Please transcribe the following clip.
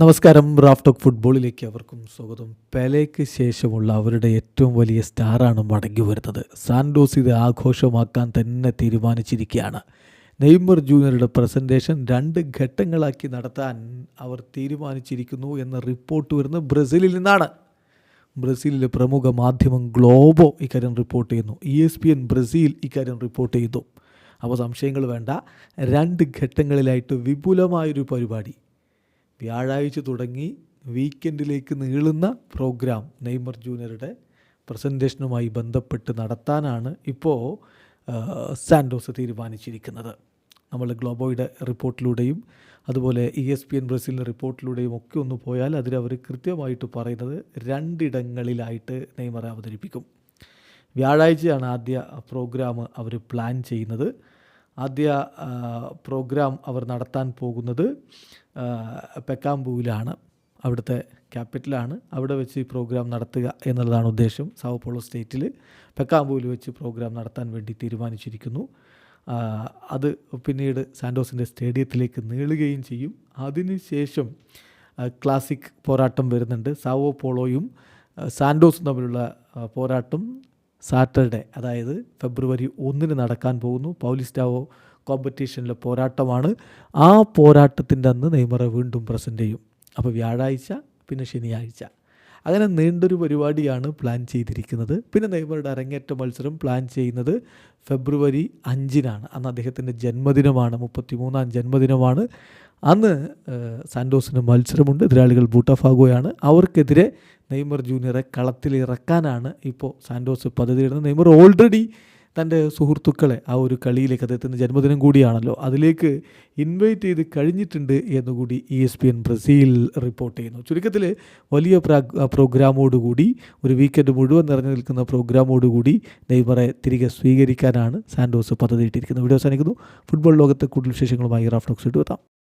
നമസ്കാരം Raf talk ഫുട്ബോളിലേക്ക് അവർക്കും സ്വാഗതം. പെലേക്ക് ശേഷമുള്ള അവരുടെ ഏറ്റവും വലിയ സ്റ്റാറാണ് മടങ്ങി വരുന്നത്. സാൻഡോസ് ഇത് ആഘോഷമാക്കാൻ തന്നെ തീരുമാനിച്ചിരിക്കുകയാണ്. നെയ്മർ ജൂനിയറുടെ പ്രസന്റേഷൻ രണ്ട് ഘട്ടങ്ങളാക്കി നടത്താൻ അവർ തീരുമാനിച്ചിരിക്കുന്നു എന്ന റിപ്പോർട്ട് വരുന്നത് ബ്രസീലിൽ നിന്നാണ്. ബ്രസീലിലെ പ്രമുഖ മാധ്യമം ഗ്ലോബോ ഇക്കാര്യം റിപ്പോർട്ട് ചെയ്യുന്നു. E S P N Brazil ഇക്കാര്യം റിപ്പോർട്ട് ചെയ്തു അപ്പോൾ സംശയങ്ങൾ വേണ്ട. രണ്ട് ഘട്ടങ്ങളിലായിട്ട് വിപുലമായൊരു പരിപാടി. വ്യാഴാഴ്ച തുടങ്ങി വീക്കെൻഡിലേക്ക് നീളുന്ന പ്രോഗ്രാം നെയ്മർ ജൂനിയറുടെ പ്രസന്റേഷനുമായി ബന്ധപ്പെട്ട് നടത്താനാണ് ഇപ്പോൾ സാൻഡോസ് തീരുമാനിച്ചിരിക്കുന്നത്. നമ്മൾ ഗ്ലോബോയുടെ റിപ്പോർട്ടിലൂടെയും അതുപോലെ ഇ എസ് പി എൻ ബ്രസീലിന്റെ റിപ്പോർട്ടിലൂടെയും ഒക്കെ ഒന്ന് പോയാൽ അതിൽ അവർ കൃത്യമായിട്ട് പറയുന്നത് രണ്ടിടങ്ങളിലായിട്ട് നെയ്മറെ അവതരിപ്പിക്കും. വ്യാഴാഴ്ചയാണ് ആദ്യ പ്രോഗ്രാം അവർ പ്ലാൻ ചെയ്യുന്നത്. ആദ്യ പ്രോഗ്രാം അവർ നടത്താൻ പോകുന്നത് പെക്കാമ്പൂവിലാണ് അവിടുത്തെ ക്യാപിറ്റലാണ്. അവിടെ വെച്ച് ഈ പ്രോഗ്രാം നടത്തുക എന്നുള്ളതാണ് ഉദ്ദേശം. സാവോപോളോ സ്റ്റേറ്റിൽ പെക്കാമ്പൂവിൽ വെച്ച് പ്രോഗ്രാം നടത്താൻ വേണ്ടി തീരുമാനിച്ചിരിക്കുന്നു. അത് പിന്നീട് സാൻഡോസിന്റെ സ്റ്റേഡിയത്തിലേക്ക് നീളുകയും ചെയ്യും. അതിനുശേഷം ശേഷം ക്ലാസിക് പോരാട്ടം വരുന്നുണ്ട്. സാവോ പോളോയും സാൻഡോസും തമ്മിലുള്ള പോരാട്ടം സാറ്റർഡേ അതായത് ഫെബ്രുവരി ഒന്നിന് നടക്കാൻ പോകുന്നു. പൗലിസ്റ്റാവോ കോമ്പറ്റീഷനിലെ പോരാട്ടമാണ്. ആ പോരാട്ടത്തിന്റെ അന്ന് നെയ്മറെ വീണ്ടും പ്രസന്റ് ചെയ്യും. അപ്പോൾ വ്യാഴാഴ്ച പിന്നെ ശനിയാഴ്ച. അങ്ങനെ നീണ്ടൊരു പരിപാടിയാണ് പ്ലാൻ ചെയ്തിരിക്കുന്നത്. പിന്നെ നെയ്മറുടെ അരങ്ങേറ്റ മത്സരം പ്ലാൻ ചെയ്യുന്നത് ഫെബ്രുവരി അഞ്ചിനാണ്. അന്ന് അദ്ദേഹത്തിന്റെ ജന്മദിനമാണ്. മുപ്പത്തിമൂന്നാം ജന്മദിനമാണ്. അന്ന് സാൻഡോസിന് മത്സരമുണ്ട്. എതിരാളികൾ ബൂട്ടഫാഗോയാണ്. അവർക്കെതിരെ നെയ്മർ ജൂനിയറെ കളത്തിലിറക്കാനാണ് ഇപ്പോൾ സാൻഡോസ് പദ്ധതിയിടുന്നത്. നെയ്മർ ഓൾറെഡി തന്റെ സുഹൃത്തുക്കളെ ആ ഒരു കളിയിലേക്ക് അദ്ദേഹത്തിന്റെ ജന്മദിനം കൂടിയാണല്ലോ. അതിലേക്ക് ഇൻവൈറ്റ് ചെയ്ത് കഴിഞ്ഞിട്ടുണ്ട് എന്നുകൂടി E S P N Brazil report ചെയ്യുന്നു. ചുരുക്കത്തിൽ വലിയ പ്രാ- പ്രോഗ്രാമോടുകൂടി ഒരു വീക്കെൻഡ് മുഴുവൻ നിറഞ്ഞു നിൽക്കുന്ന പ്രോഗ്രാമോടുകൂടി നെയ്മറെ തിരികെ സ്വീകരിക്കാനാണ് സാൻഡോസ് പദ്ധതിയിട്ടിരിക്കുന്നത്. വീഡിയോ അവസാനിക്കുന്നു. ഫുട്ബോൾ ലോകത്തെ കൂടുതൽ വിശേഷങ്ങളുമായി റാഫ്റ്റോക്സ് ഇട്ട് എത്താം.